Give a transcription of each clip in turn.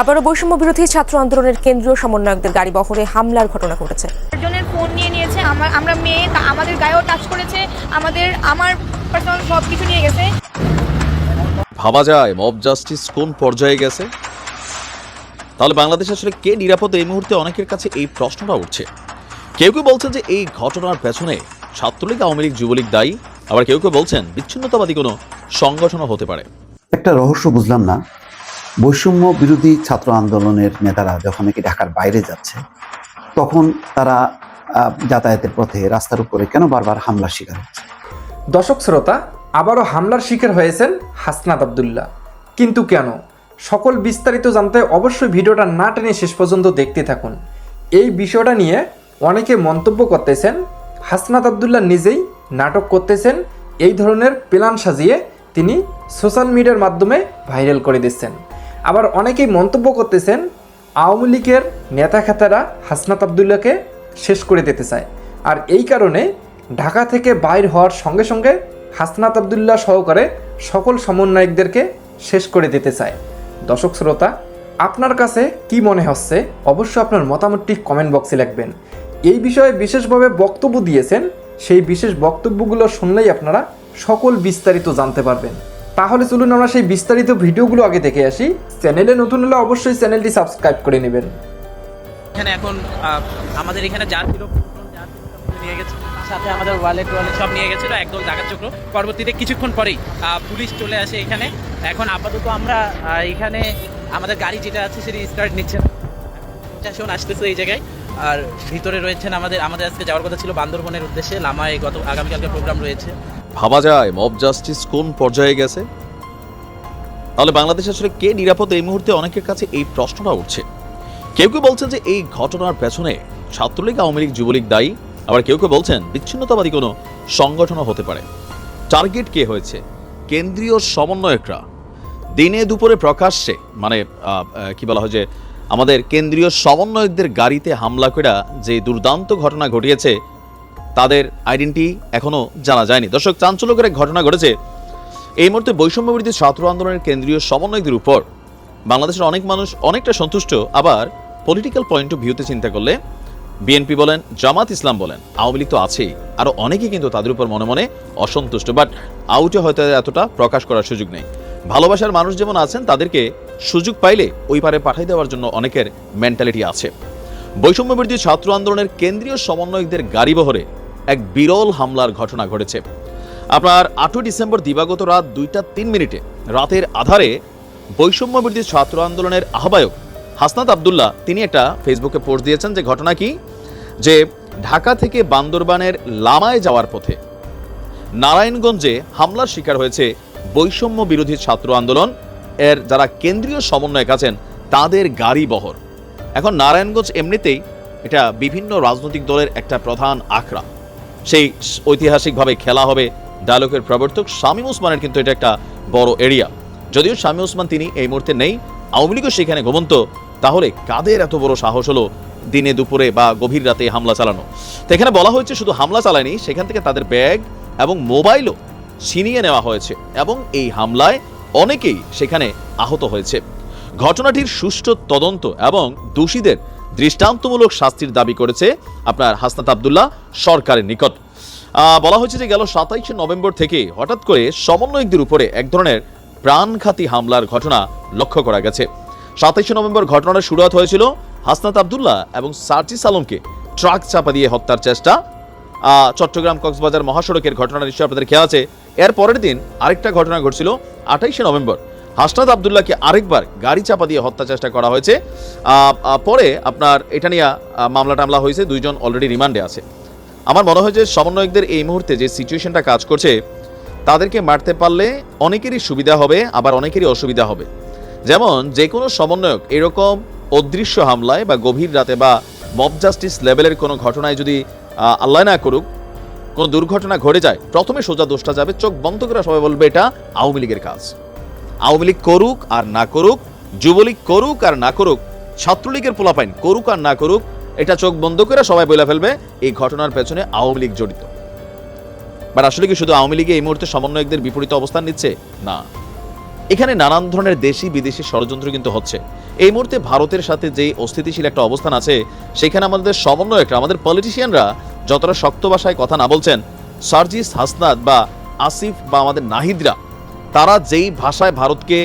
আবারও বৈষম্য বিরোধী ছাত্র আন্দোলনের কেন্দ্রীয় সমন্বয়কদের গাড়ি বহরে হামলার ঘটনা ঘটেছে। জনের ফোন নিয়ে নিয়েছে আমার আমরা মেয়ে আমাদের গায়েও টাচ করেছে আমাদের আমার পার্সোনাল সব কিছু নিয়ে গেছে। ভাবা যায় মব জাস্টিস কোন পর্যায়ে গেছে? তাহলে বাংলাদেশ আসলে কে নিরাপদ এই মুহূর্তে? অনেকের কাছে এই প্রশ্নটা উঠছে। কেউ কেউ বলছেন যে এই ঘটনার পেছনে ছাত্রলীগ আওয়ামী লীগ যুবলীগ দায়ী। আবার কেউ কেউ বলছেন বিচ্ছিন্নতাবাদী কোনো সংগঠনও হতে পারে। একটা রহস্য বুঝলাম না। বৈষম্য বিরোধী ছাত্র আন্দোলনের নেতারা যখন নাকি ঢাকার বাইরে যাচ্ছে, তখন তারা যাতায়াতের পথে রাস্তার উপরে কেন বারবার হামলার শিকার হচ্ছে? দর্শক শ্রোতা, আবারও হামলার শিকার হয়েছেন হাসনাত আবদুল্লাহ। কিন্তু কেন? সকল বিস্তারিত জানতে অবশ্যই ভিডিওটা না টেনে শেষ পর্যন্ত দেখতে থাকুন। এই বিষয়টা নিয়ে অনেকে মন্তব্য করতেছেন, হাসনাত আবদুল্লাহ নিজেই নাটক করতেছেন, এই ধরনের প্ল্যান সাজিয়ে তিনি সোশ্যাল মিডিয়ার মাধ্যমে ভাইরাল করে দিচ্ছেন। আবার অনেকেই মন্তব্য করতেছেন, আওয়ামী লীগের নেতা খেতারা হাসনাত আবদুল্লাহকে শেষ করে দিতে চায়। আর এই কারণে ঢাকা থেকে বাইর হওয়ার সঙ্গে সঙ্গে হাসনাত আবদুল্লাহ সহকারে সকল সমন্বয়কদেরকে শেষ করে দিতে চায়। দর্শক শ্রোতা, আপনার কাছে কি মনে হচ্ছে? অবশ্যই আপনার মতামতটি কমেন্ট বক্সে লিখবেন। এই বিষয়ে বিশেষভাবে বক্তব্য দিয়েছেন, সেই বিশেষ বক্তব্যগুলো শুনলেই আপনারা সকল বিস্তারিত জানতে পারবেন। তাহলে চলুন আমরা সেই বিস্তারিত ভিডিওগুলো আগে দেখে আসি। চ্যানেলে নতুন হলে অবশ্যই চ্যানেলটি সাবস্ক্রাইব করে নেবেন। এখানে এখন আমাদের এখানে যা ছিল নিয়ে গেছে। সাথে আমাদের ওয়ালেট ওয়ালেট সব নিয়ে গেছিল, একদল ডাকাত চক্র। পরবর্তীতে কিছুক্ষণ পরেই পুলিশ চলে আসে এখানে। এখন আপাতত আমরা এখানে আমাদের গাড়ি যেটা আছে সেটি স্টার্ট নিচ্ছে প্রশাসন আসতেছে এই জায়গায়। আর ভিতরে রয়েছেন আমাদের আমাদের আজকে যাওয়ার কথা ছিল বান্দরবনের উদ্দেশ্যে। লামায় গত, আগামীকালকে প্রোগ্রাম রয়েছে। ভাবা যায় মব জাস্টিস কোন পর্যায়ে গেছে? তাহলে বাংলাদেশ আসলে কে নিরাপদ এই মুহূর্তে? অনেকের কাছে এই প্রশ্নটা উঠছে। কেউ কেউ বলছেন যে এই ঘটনার পেছনে ছাত্রলীগ, আওয়ামী লীগ, যুবলীগ দায়ী। আবার কেউ কেউ বলছেন বিচ্ছিন্নতাবাদী কোনো সংগঠনও হতে পারে। টার্গেট কে হয়েছে? কেন্দ্রীয় সমন্বয়করা। দিনে দুপুরে প্রকাশ্যে মানে কি বলা হয় যে আমাদের কেন্দ্রীয় সমন্বয়কদের গাড়িতে হামলা করে যে দুর্দান্ত ঘটনা ঘটিয়েছে তাদের আইডেন্টি এখনও জানা যায়নি। দর্শক, চাঞ্চল্যকর এক ঘটনা ঘটেছে। এই মুহূর্তে বৈষম্য বিরোধী ছাত্র আন্দোলনের কেন্দ্রীয় সমন্বয়কদের উপর। বাংলাদেশের অনেক মানুষ অনেকটা সন্তুষ্ট, আবার পলিটিক্যাল পয়েন্ট অফ ভিউতে চিন্তা করলে বিএনপি বলেন, জামাত ইসলাম বলেন, আওয়ামী লীগ তো আছেই। আরও অনেকেই কিন্তু তাদের উপর মনে মনে অসন্তুষ্ট বাট আউটে হয়তো এতটা প্রকাশ করার সুযোগ নেই। ভালোবাসার মানুষ যেমন আছেন, তাদেরকে সুযোগ পাইলে ওই পারে পাঠাই দেওয়ার জন্য অনেকের মেন্টালিটি আছে। বৈষম্য বিরোধী ছাত্র আন্দোলনের কেন্দ্রীয় সমন্বয়কদের গাড়ি বহরে এক বিরল হামলার ঘটনা ঘটেছে। আপনার আটই ডিসেম্বর দিবাগত রাত দুইটা তিন মিনিটে রাতের আধারে বৈষম্য বিরোধী ছাত্র আন্দোলনের আহ্বায়ক হাসনাত আবদুল্লাহ তিনি একটা ফেসবুকে পোস্ট দিয়েছেন যে ঘটনা কি? যে ঢাকা থেকে বান্দরবানের লামায় যাওয়ার পথে নারায়ণগঞ্জে হামলার শিকার হয়েছে বৈষম্য বিরোধী ছাত্র আন্দোলন। এর যারা কেন্দ্রীয় সমন্বয়ক আছেন, তাদের গাড়ি বহর। এখন নারায়ণগঞ্জ এমনিতেই এটা বিভিন্ন রাজনৈতিক দলের একটা প্রধান আখড়া। সেই ঐতিহাসিকভাবে খেলা হবে ডায়লগের প্রবর্তক শামীম ওসমানের কিন্তু এটা একটা বড় এরিয়া। যদিও শামীম ওসমান তিনি এই মুহূর্তে নেই, আওয়ামী লীগও সেখানে ঘুমন্ত। তাহলে কাদের এত বড় সাহস হলো দিনে দুপুরে বা গভীর রাতে হামলা চালানো? এখানে বলা হয়েছে শুধু হামলা চালায়নি, সেখান থেকে তাদের ব্যাগ এবং মোবাইলও ছিনিয়ে নেওয়া হয়েছে এবং এই হামলায় অনেকেই সেখানে আহত হয়েছে। ঘটনাটির সুষ্ঠু তদন্ত এবং দোষীদের দৃষ্টান্তমূলক শাস্তির দাবি করেছে আপনার হাসনাত আবদুল্লাহ সরকারের নিকট। বলা হয়েছে যে গেল সাতাইশে নভেম্বর থেকে হঠাৎ করে সমন্বয়কদের উপরে এক ধরনের প্রাণঘাতী হামলার ঘটনা লক্ষ্য করা গেছে। সাতাইশে নভেম্বর ঘটনাটা শুরুয়াত হয়েছিল হাসনাত আবদুল্লাহ এবং সার্জিস আলমকে ট্রাক চাপা দিয়ে হত্যার চেষ্টা। চট্টগ্রাম কক্সবাজার মহাসড়কের ঘটনা নিশ্চয়ই আপনাদের খেয়াল আছে। এর পরের দিন আরেকটা ঘটনা ঘটছিল আঠাইশে নভেম্বর। হাসনাত আবদুল্লাহকে আরেকবার গাড়ি চাপা দিয়ে হত্যা চেষ্টা করা হয়েছে। পরে আপনার এটা নিয়ে মামলা টামলা হয়েছে, দুইজন অলরেডি রিমান্ডে আছে। আমার মনে হয় যে সমন্বয়কদের এই মুহূর্তে যে সিচুয়েশনটা কাজ করছে, তাদেরকে মারতে পারলে অনেকেরই সুবিধা হবে, আবার অনেকেরই অসুবিধা হবে। যেমন যে কোনো সমন্বয়ক এরকম অদৃশ্য হামলায় বা গভীর রাতে বা মব জাস্টিস লেভেলের কোনো ঘটনায় যদি আল্লাহ না করুক, কোনো দুর্ঘটনা ঘটে যায়, প্রথমে সোজা দোষটা যাবে, চোখ বন্ধ করে সবাই বলবে এটা আওয়ামী লীগের কাজ। আওয়ামী লীগ করুক আর না করুক, যুবলীগ করুক আর না করুক, ছাত্রলীগের পোলাপাইন করুক আর না করুক, এটা চোখ বন্ধ করে সবাই বলে ফেলবে, এই ঘটনার পেছনে আওয়ামী লীগ জড়িত। বাট আসলে কি শুধু আওয়ামী লীগে এই মুহূর্তে সমন্বয়কদের বিপরীত অবস্থান নিচ্ছে? না। এখানে নানান ধরনের দেশি, বিদেশি ষড়যন্ত্র কিন্তু হচ্ছে। এই মুহূর্তে ভারতের সাথে যে অস্থিতিশীল একটা অবস্থান আছে, সেখানে আমাদের সমন্বয়করা, আমাদের পলিটিশিয়ানরা যতটা শক্ত ভাষায় কথা না বলছেন, সার্জিস হাসনাত বা আসিফ বা আমাদের নাহিদরা তারা যেই ভাষায় ভারতকে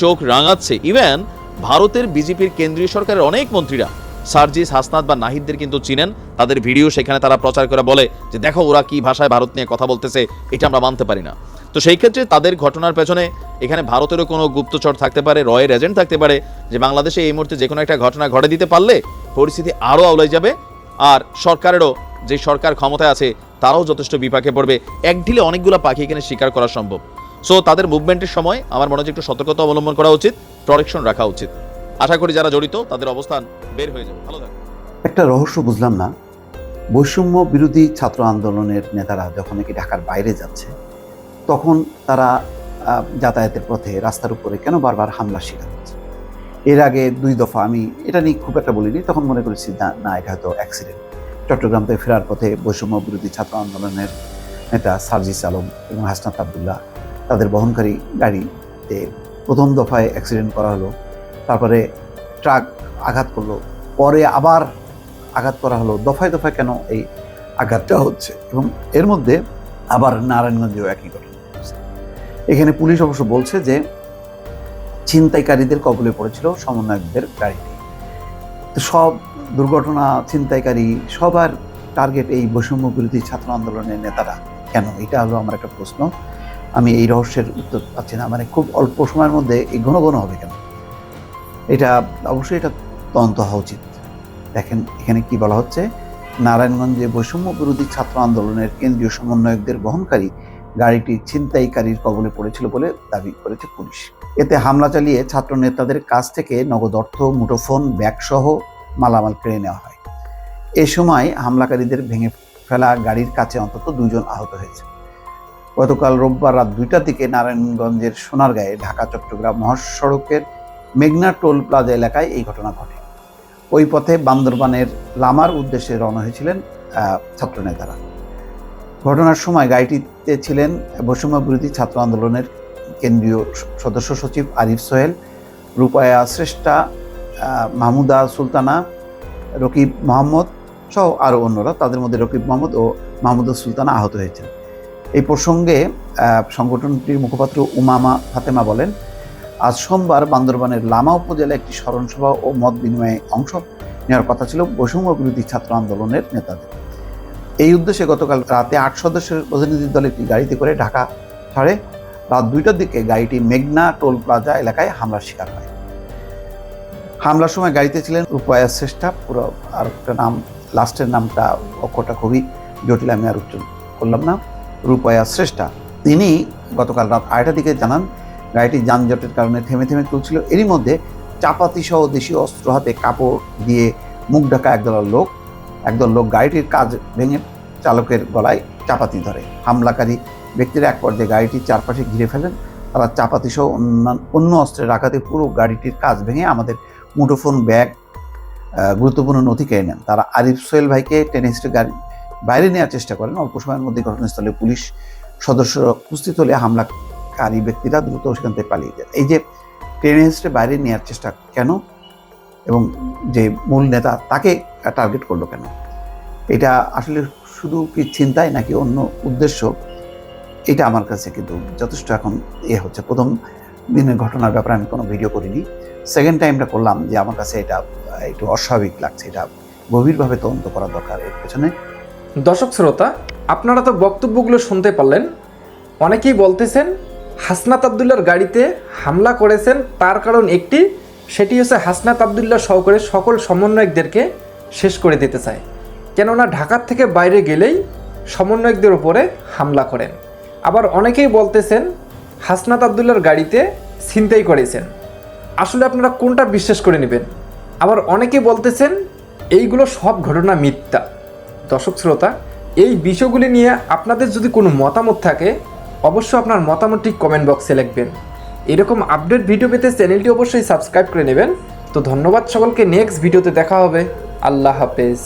চোখ রাঙাচ্ছে ইভেন ভারতের বিজেপির কেন্দ্রীয় সরকারের অনেক মন্ত্রীরা, সার্জিস, হাসনাত বা নাহিদদের কিন্তু চিনেন। তাদের ভিডিও সেখানে তারা প্রচার করে বলে যে, দেখো ওরা কি ভাষায় ভারত নিয়ে কথা বলতেছে, এটা আমরা মানতে পারি না। তো সেই ক্ষেত্রে তাদের ঘটনার পেছনে এখানে ভারতেরও কোনো গুপ্তচর থাকতে পারে, রয়ের এজেন্ট থাকতে পারে যে, বাংলাদেশে এই মুহূর্তে যে কোনো একটা ঘটনা ঘটে দিতে পারলে পরিস্থিতি আরও আওলাই যাবে আর সরকারেরও যে সরকার ক্ষমতায় আছে, তারাও যথেষ্ট বিপাকে পড়বে। এক ঢিলে অনেকগুলো পাখি এখানে শিকার করা সম্ভব। সো তাদের মুভমেন্টের সময় আমার মনে হয় একটু সতর্কতা অবলম্বন করা উচিত প্রোটেকশন রাখা উচিত। আশা করি যারা জড়িত, তাদের অবস্থান বের হয়ে যাবে। ভালো থাকবে একটা রহস্য বুঝলাম না। বৈষম্য বিরোধী ছাত্র আন্দোলনের নেতারা যখন নাকি ঢাকার বাইরে যাচ্ছে, তখন তারা যাতায়াতের পথে রাস্তার উপরে কেন বারবার হামলা শিকার হচ্ছে এর আগে দুই দফা আমি এটা নিয়ে খুব একটা বলিনি, তখন মনে করেছি না না, এটা হয়তো অ্যাক্সিডেন্ট চট্টগ্রাম থেকে ফেরার পথে বৈষম্য বিরোধী ছাত্র আন্দোলনের নেতা সার্জিস আলম এবং হাসনাত আবদুল্লাহ তাদের বহনকারী গাড়িতে প্রথম দফায় অ্যাক্সিডেন্ট করা হলো। তারপরে ট্রাক আঘাত করল। পরে আবার আঘাত করা হলো। দফায় দফায় কেন এই আঘাতটা হচ্ছে? এবং এর মধ্যে আবার নারায়ণগঞ্জেও একই ঘটনা। এখানে পুলিশ অবশ্য বলছে যে ছিনতাইকারীদের কবলে পড়েছিল সমন্বয়কদের গাড়িটি। সব দুর্ঘটনা, ছিনতাইকারী সবার টার্গেট এই বৈষম্য বিরোধী ছাত্র আন্দোলনের নেতারা। কেন? এটা হলো আমার একটা প্রশ্ন। আমি এই রহস্যের উত্তর পাচ্ছি না। মানে খুব অল্প সময়ের মধ্যে এই ঘন ঘন হবে কেন? এটা অবশ্যই এটা তদন্ত হওয়া উচিত। দেখেন, এখানে কি বলা হচ্ছে? নারায়ণগঞ্জে বৈষম্য বিরোধী ছাত্র আন্দোলনের কেন্দ্রীয় সমন্বয়কদের বহনকারী গাড়িটি ছিনতাইকারীর কবলে পড়েছিল বলে দাবি করেছে পুলিশ। এতে হামলা চালিয়ে ছাত্র নেতাদের কাছ থেকে নগদ অর্থ, মুঠোফোন, ব্যাগসহ মালামাল কেড়ে নেওয়া হয়। এ সময় হামলাকারীদের ভেঙে ফেলা গাড়ির কাছে অন্তত দুজন আহত হয়েছে। গতকাল রোববার রাত দুইটার দিকে নারায়ণগঞ্জের সোনারগাঁয়ে ঢাকা, চট্টগ্রাম মহাসড়কের মেঘনা টোল প্লাজা এলাকায় এই ঘটনা ঘটে। ওই পথে বান্দরবানের লামার উদ্দেশ্যে রওনা হয়েছিলেন ছাত্রনেতারা। ঘটনার সময় গাড়িটিতে ছিলেন বৈষম্য বিরোধী ছাত্র আন্দোলনের কেন্দ্রীয় সদস্য সচিব আরিফ সোহেল, রূপায়া শ্রেষ্ঠা মাহমুদা সুলতানা, রকিব মোহাম্মদ সহ আরও অন্যরা। তাদের মধ্যে রকিব মোহাম্মদ ও মাহমুদা সুলতানা আহত হয়েছেন। এই প্রসঙ্গে সংগঠনটির মুখপাত্র উমামা ফাতেমা বলেন, আজ সোমবার বান্দরবানের লামা উপজেলায় একটি স্মরণসভা ও মত বিনিময়ে অংশ নেওয়ার কথা ছিল বৈষম্য বিরোধী ছাত্র আন্দোলনের নেতাদের। এই উদ্দেশ্যে গতকাল রাতে আট সদস্যের প্রতিনিধি দল একটি গাড়িতে করে ঢাকা ছাড়ে রাত দুইটার দিকে গাড়িটি মেঘনা টোল প্লাজা এলাকায় হামলার শিকার হয়। হামলার সময় গাড়িতে ছিলেন রূপায়া শ্রেষ্ঠা, পুরো আর একটা নাম, লাস্টের নামটা অক্ষরটা খুবই জটিল, আমি আর উচ্চারণ করলাম না। রূপায়া শ্রেষ্ঠা। তিনি গতকাল রাত আড়াইটার দিকে জানান, গাড়িটি যানজটের কারণে থেমে থেমে চলছিল এরই মধ্যে চাপাতি সহ দেশীয় অস্ত্র হাতে কাপড় দিয়ে মুখ ঢাকা একদল লোক একদল লোক গাড়িটির কাজ ভেঙে চালকের গলায় চাপাতি ধরে। হামলাকারী ব্যক্তিরা এক পর্যায়ে গাড়িটির চারপাশে ঘিরে ফেলেন। তারা চাপাতি সহ অন্য অস্ত্রের আঘাতে পুরো গাড়িটির কাজ ভেঙে আমাদের মুঠোফোন ব্যাগ গুরুত্বপূর্ণ নথি কেড়ে নেন। তারা আরিফ সোহেল ভাইকে টেনে গাড়ি বাইরে নেওয়ার চেষ্টা করেন। অল্প সময়ের মধ্যে ঘটনাস্থলে পুলিশ সদস্য উপস্থিত হলে হামলাকারী ব্যক্তিরা দ্রুত সেখান থেকে পালিয়ে যান। এই যে টেনে হিস্ট্রে বাইরে নেওয়ার চেষ্টা কেন? এবং যে মূল নেতা তাকে টার্গেট করল কেন? এটা আসলে শুধু কি চিন্তায় নাকি অন্য উদ্দেশ্য? এটা আমার কাছে কিন্তু যথেষ্ট এখন ইয়ে হচ্ছে। প্রথম দিনের ঘটনার ব্যাপারে আমি কোনো ভিডিও করিনি। সেকেন্ড টাইমটা করলাম যে আমার কাছে এটা একটু অস্বাভাবিক লাগছে। এটা গভীরভাবে তদন্ত করা দরকার এর পেছনে। দর্শক শ্রোতা, আপনারা তো বক্তব্যগুলো শুনতে পারলেন। অনেকেই বলতেছেন, হাসনাত আবদুল্লার গাড়িতে হামলা করেছেন, তার কারণ একটি, সেটি হচ্ছে হাসনাত আবদুল্লাহ সহকারে সকল সমন্বয়কদেরকে শেষ করে দিতে চায়। কেননা ঢাকার থেকে বাইরে গেলেই সমন্বয়কদের উপরে হামলা করেন। আবার অনেকেই বলতেছেন, হাসনাত আবদুল্লার গাড়িতে ছিনতাই করেছেন। আসলে আপনারা কোনটা বিশ্বাস করে নেবেন? আবার অনেকে বলতেছেন, এইগুলো সব ঘটনা মিথ্যা। দর্শক শ্রোতা, এই বিষয়গুলি নিয়ে আপনাদের যদি কোনো মতামত থাকে অবশ্য আপনার মতামতটি কমেন্ট বক্সে লিখবেন। এরকম আপডেট ভিডিও পেতে চ্যানেলটি অবশ্যই সাবস্ক্রাইব করে নেবেন। তো ধন্যবাদ সকলকে নেক্সট ভিডিওতে দেখা হবে। আল্লাহ হাফেজ।